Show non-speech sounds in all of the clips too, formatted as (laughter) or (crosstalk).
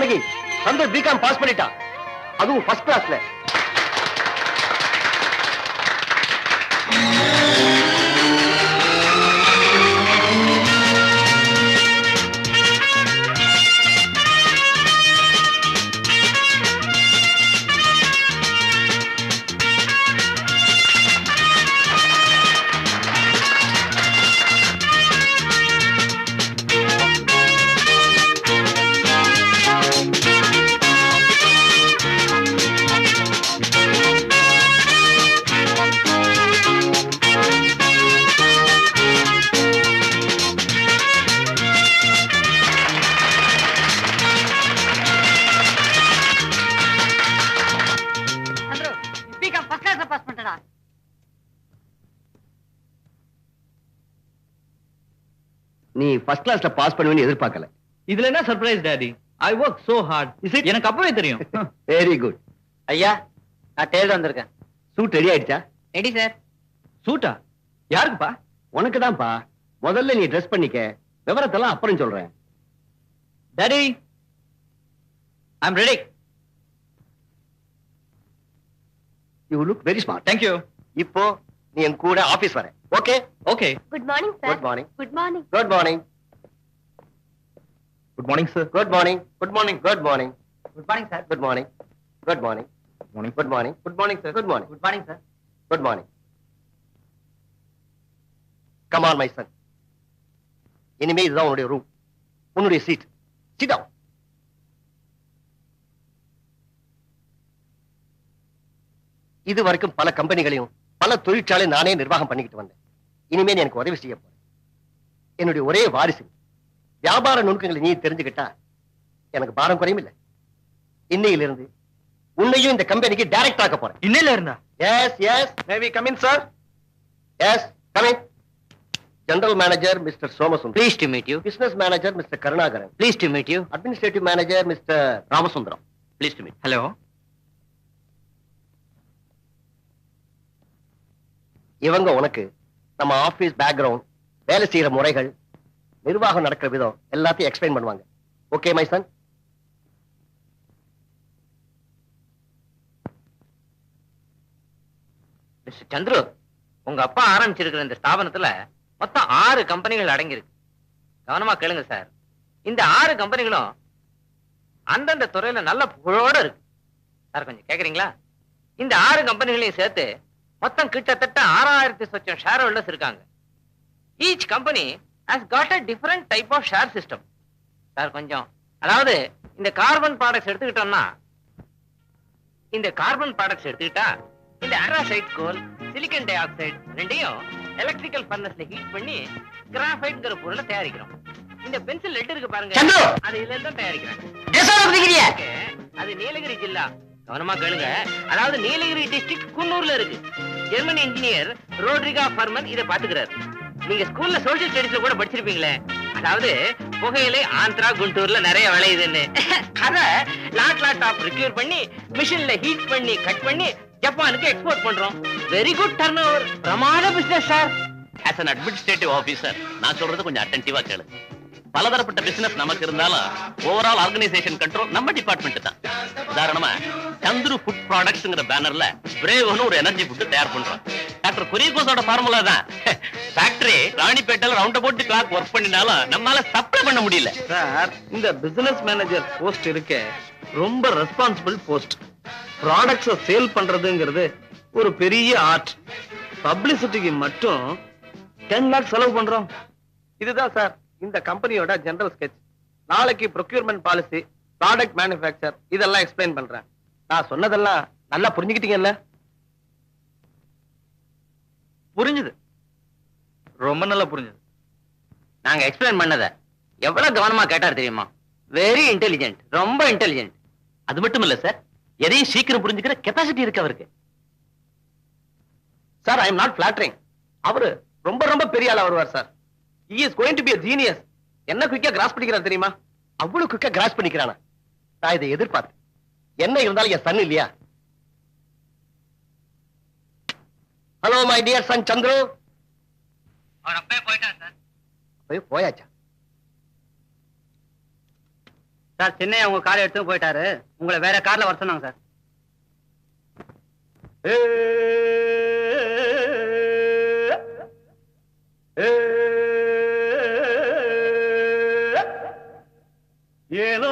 Janaki Santhosh BCom pass பண்ணிட்டான் அதுவும் first கிளாஸ்ல நீ ஃபர்ஸ்ட் கிளாஸ்ல பாஸ் பண்ணுவேன்னு எதிர்பார்க்கல. இதுல என்ன surprise daddy I work so hard is it எனக்கு அப்பவே தெரியும். (laughs) வெரி குட் ஐயா நான் டெய்லர் வந்திருக்கேன். சூட் ரெடி ஆயிடுச்சா? ரெடி சார் சூட்டா யாருக்குப்பா? உனக்கு தான்ப்பா. முதல்ல நீ ட்ரெஸ் பண்ணிக்க. விவரத்தெல்லாம் அப்புறம் சொல்றேன். Daddy I am ready you look very smart thank you இப்போ நீ என் கூட ஆபீஸ் வர. Okay okay good morning good sir morning good morning good morning good morning sir good morning good morning good morning good morning sir good morning good morning morning good morning good morning sir good morning good morning sir good morning come on my son இனிமே இதுதான் உன்னுடைய room உன்னுடைய seat down இது வரைக்கும் பல கம்பெனிகளையும் பல தொழிற்சாலை நானே நிர்வாகம் பண்ணிக்கிட்டு வந்தேன் இனிமே நீ எனக்கு உதவி செய்ய போற என்னுடைய ஒரே வாரிசு. வியாபார நுணுக்கங்களை நீ தெரிஞ்சுக்கிட்டா எனக்கு பாரம் குறையும் இல்லை இன்னையிலிருந்து உன்னையும் இந்த கம்பெனிக்கு டைரக்ட் ஆக்க போறேன் இன்னையில இருந்தா Yes, yes. May we come in, sir? Yes, come in. General Manager, Mr. Somasundar. Please to meet you Business Manager, Mr. Karunagaran. Please to meet you Manager, Mr. Ramasundaram. Pleased to meet. you. Hello இவங்க உனக்கு நம்ம office background வேலை செய்யற முறைகள் நிர்வாகம் நடக்கிற விதம் எல்லாத்தையும் எக்ஸ்பிளைன் பண்ணுவாங்க. Okay my son mister Chandru உங்க அப்பா ஆரம்பிச்சிருக்கிற இந்த ஸ்தாபனத்துல மொத்தம் ஆறு கம்பெனிகள் அடங்கியிருக்கு. கவனமா கேளுங்க சார் இந்த ஆறு கம்பெனிகளும் அந்தந்த துறையில நல்ல புகழோட இருக்கு. சார் கொஞ்சம் கேக்குறீங்களா? இந்த ஆறு கம்பெனிகளையும் சேர்த்து மொத்தம் கிட்டத்தட்ட ஆறாயிரத்தி சொச்சம் ஷேர் ஹோல்டர்ஸ் இருக்காங்க. Each company has got a different type of share system sir கொஞ்சம் அதாவது இந்த கார்பன் ப்ராடக்ட்ஸ் எடுத்துக்கிட்டோம்னா இந்த கார்பன் ப்ராடக்ட்ஸ் எடுத்துக்கிட்டா இந்த ஆராசைட் கோல் சிலிக்கன் டை ஆக்சைடு ரெண்டையும் எலக்ட்ரிக்கல் ஃபர்னஸ்ல ஹீட் பண்ணி கிராஃபைட்ங்கிற பொருளை தயாரிக்கிறோம். இந்த பென்சில் லெட் இருக்கு பாருங்க! அது இதுல இருந்து தான் ஓகே, அது நீலகிரி ஜில்லா. கவனமா கேளுங்க. அதாவது நீலகிரி டிஸ்ட்ரிக்ட் குன்னூர்ல இருக்கு. ஜெர்மன் இன்ஜினியர் ரோட்ரிகா ஃபர்மன் இதை பாத்துக்கிறாரு நீங்க ஸ்கூல்ல சோஷியல் ஸ்டடிஸ்ல கூட படிச்சிருப்பீங்களே. அதாவது புகையிலை ஆந்திரா குண்டூர்ல நிறைய விளையுதுன்னு. அத லாட் லாட் ஆஃப் ரிக்யூர் பண்ணி மிஷின்ல ஹீட் பண்ணி கட் பண்ணி ஜப்பானுக்கு எக்ஸ்போர்ட் பண்றோம். Very good turnover பிரமாத business sir as an administrative officer நான் சொல்றது கொஞ்சம் அட்டென்டிவா கேளு. பலதரப்பட்ட பிசினஸ் நமக்கு இருந்தாலும் ஓவரால் ஆர்கனைசேஷன் கண்ட்ரோல் நம்ம டிபார்ட்மெண்ட் தான். உதாரணமா சந்துரு ஃபுட் ப்ராடக்ட்ஸ்ங்கிற பேனர்ல பிரேவ்னு ஒரு எனர்ஜி ஃபுட் தயார் பண்றோம். டாக்டர் குரியகோஸோட ஃபார்முலா தான். ஃபேக்டரி ராணிப்பேட்டையில் ரவுண்ட் போட்டு கிளாக் ஒர்க் பண்ணினாலும் நம்மளால சப்ளை பண்ண முடியல. சார் இந்த பிசினஸ் மேனேஜர் போஸ்ட் இருக்க ரொம்ப ரெஸ்பான்சிபிள் போஸ்ட் ப்ராடக்ட்ஸை சேல் பண்றதுங்கிறது ஒரு பெரிய ஆர்ட் பப்ளிசிட்டிக்கு மட்டும் டென் லேக் செலவு பண்றோம். இதுதான் சார். இந்த கம்பெனியோட ஜெனரல் ஸ்கெட்ச் நாளைக்கு ப்ரொக்யூர்மெண்ட் பாலிசி ப்ராடக்ட் மேனுஃபேக்சர் இதெல்லாம் எக்ஸ்பிளைன் பண்றேன். நான் சொன்னதெல்லாம் நல்லா புரிஞ்சுக்கிட்டீங்கல்ல? புரிஞ்சுது. ரொம்ப நல்லா புரிஞ்சுது. நாங்க எக்ஸ்பிளைன் பண்ணத எவ்வளவு கவனமா கேட்டார் தெரியுமா? வெரி இன்டெலிஜென்ட் ரொம்ப இன்டெலிஜென்ட் அது மட்டும் இல்ல சார் எதையும் சீக்கிரம் புரிஞ்சுக்கிற கெப்பாசிட்டி இருக்கு அவருக்கு. Sir I am not flattering அவரு ரொம்ப ரொம்ப பெரிய ஆளா வருவார் sir he is going to be a genius என்ன குயிக்கா கிராஸ் பண்ணிக்கிறார் தெரியுமா அவ்வளவு குயிக்கா கிராஸ் பண்ணிக்கிறானா நான் இதை எதிர்பார்த்தேன் என்ன இருந்தாலும் என் சன் இல்லையா hello my dear son Chandru அவர் அப்பவே போயிட்டார் சார் போய் போயாச்சா சார் சென்னை உங்க காரை எடுத்து போயிட்டாரு உங்களை வேற கார்ல வர சொன்னாங்க சார் ஏனோ ஏனோ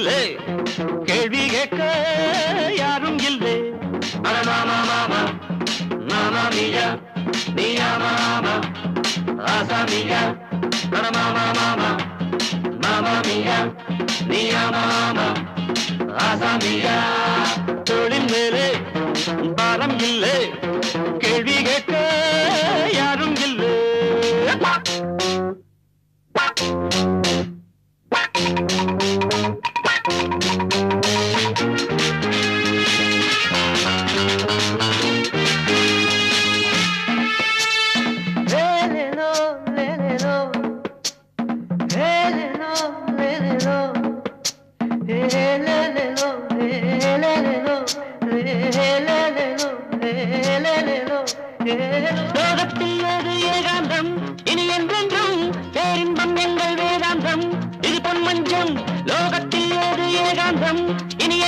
இல்லை. கேள்வி கேட்க யாரும் இல்லை. அட மாமா மாமா மாமா மியா. நீயா மாமா ஆசா மியா. மாமா மாமா மாமா மியா. மாமா ஆசா மியா. மேலே பாரம் இல்லை.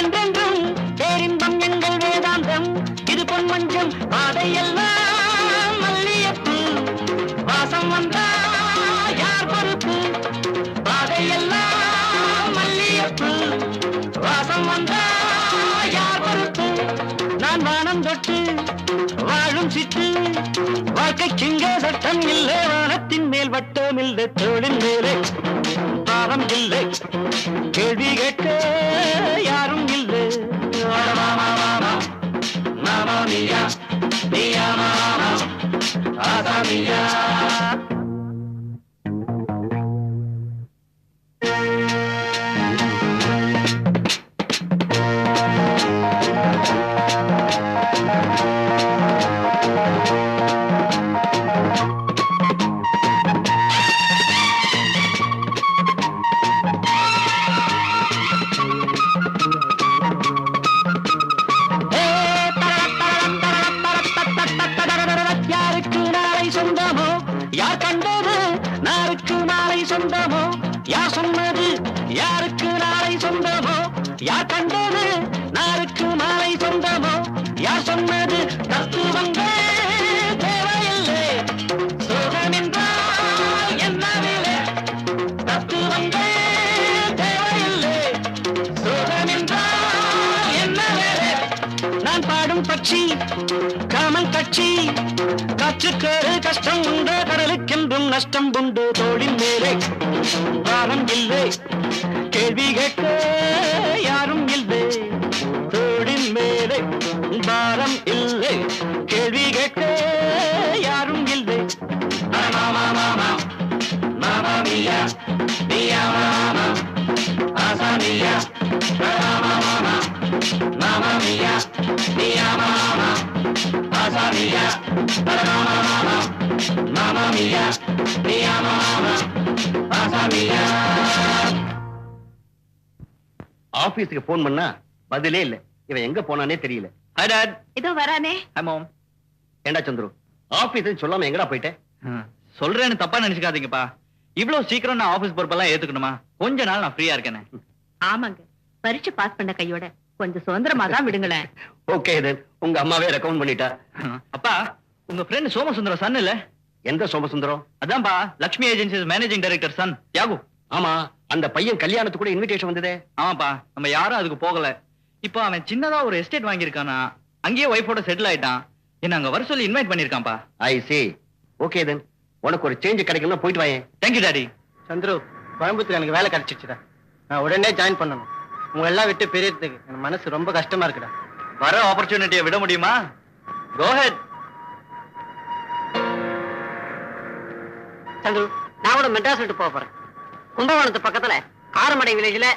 என்றென்றும் பேரின்பம் எங்கள் வேதாந்தம். இது பொன் மஞ்சம் பாதையெல்லாம் மல்லியப்பு வாசம் வந்தா யார் பொறுப்பு? பாதையெல்லாம் மல்லியப்பு வாசம் வந்தா யார் பொறுப்பு? நான் வானம் தொட்டு வாழும் சிட்டு. வாழ்க்கை சிங்க சட்டம் இல்லை வானத்தின் மேல் வட்டம் இல்லை தோளின் மேலே பாவம் இல்லை. கேள்வி கேட்க ஆசா கட்சி காமன் கட்சி. காற்றுக்கேறு கஷ்டம் உண்டு கடலுக்கென்றும் நஷ்டம் உண்டு. தோளின் மேலே பாரம் இல்லை. கேள்வி கேட்க மாமா மாமா மாமா மியா மியா மாமா ஆசா மியா ஆபீஸுக்கு போன் பண்ணா பதிலே இல்ல. இவன் எங்க போனானே தெரியல. ஹாய் டாட் இதோ வரானே. ஹாய் மாம் ஏண்டா சந்துரு? ஆபீஸ் சொல்லாம எங்கடா போயிட்டேன் சொல்றேன்னு தப்பா நினைச்சுக்காதீங்கப்பா. இவ்வளவு சீக்கிரம் நான் ஆபீஸ் பொறுப்பெல்லாம் ஏத்துக்கணுமா? கொஞ்ச நாள் நான் ஃப்ரீயா இருக்கேனே. ஆமாங்க. பரீட்சை பாஸ் பண்ண கையோட. கொஞ்சம் சுதந்திரமா தான் விடுங்களேன். (laughs) ஓகே தென் உங்க அம்மாவே ரெக்கமெண்ட் பண்ணிட்டா. அப்பா உங்க ஃப்ரெண்ட் சோமசுந்தரம் சன் இல்ல? எந்த சோமசுந்தரம்? அதான்ப்பா Lakshmi agencies managing director son யாகு. ஆமா அந்த பையன் கல்யாணத்துக்கு கூட இன்விடேஷன் வந்ததே. ஆமாப்பா நம்ம யாரும் அதுக்கு போகல. இப்போ அவன் சின்னதா ஒரு எஸ்டேட் வாங்கியிருக்கானா அங்கேயே ஒய்ஃபோட செட்டில் ஆயிட்டான். என்ன அங்க வர சொல்லி இன்வைட் பண்ணிருக்கான்ப்பா ஐ சி ஓகே தென் உனக்கு ஒரு சேஞ்ச் கிடைக்கும்னா போயிட்டு வாயேன். தேங்க்யூ டாடி சந்துரு கோயம்புத்தூர் எனக்கு வேலை கிடைச்சிச்சுடா. நான் உடனே ஜாயின் பண்ணணும். உங்க எல்லாம் விட்டு பிரியறதுக்கு என் மனசு ரொம்ப கஷ்டமா இருக்குடா. வர ஆப்பர்ச்சுனிட்டியை விட முடியுமா? கோஹெட் சந்துரு நான் கூட மெட்ராஸ் விட்டு போக போறேன். கும்பகோணத்து பக்கத்துல ஆறுமடை வில்லேஜ்ல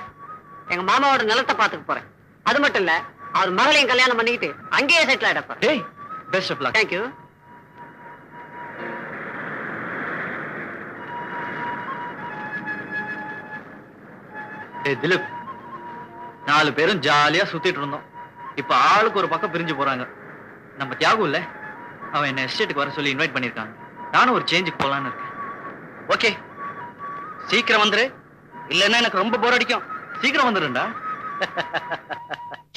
எங்க மாமாவோட நிலத்தை பாத்துக்க போறேன். அது மட்டும் இல்ல அவர் மகளையும் கல்யாணம் பண்ணிக்கிட்டு அங்கேயே செட்டில் ஆயிடப்ப டேய் best of luck thank you Dileep. நாலு பேரும் ஜாலியா சுத்திட்டு இருந்தோம். இப்ப ஆளுக்கு ஒரு பக்கம் பிரிஞ்சு போறாங்க. நம்ம தியாகம் இல்ல. அவன் என்ன எஸ்டேட்டுக்கு வர சொல்லி இன்வைட் பண்ணிருக்காங்க நானும் ஒரு சேஞ்சுக்கு போலான்னு இருக்கேன். ஓகே சீக்கிரம் வந்துரு. இல்லைன்னா எனக்கு ரொம்ப போர் அடிக்கும். சீக்கிரம் வந்துடும்டா (laughs)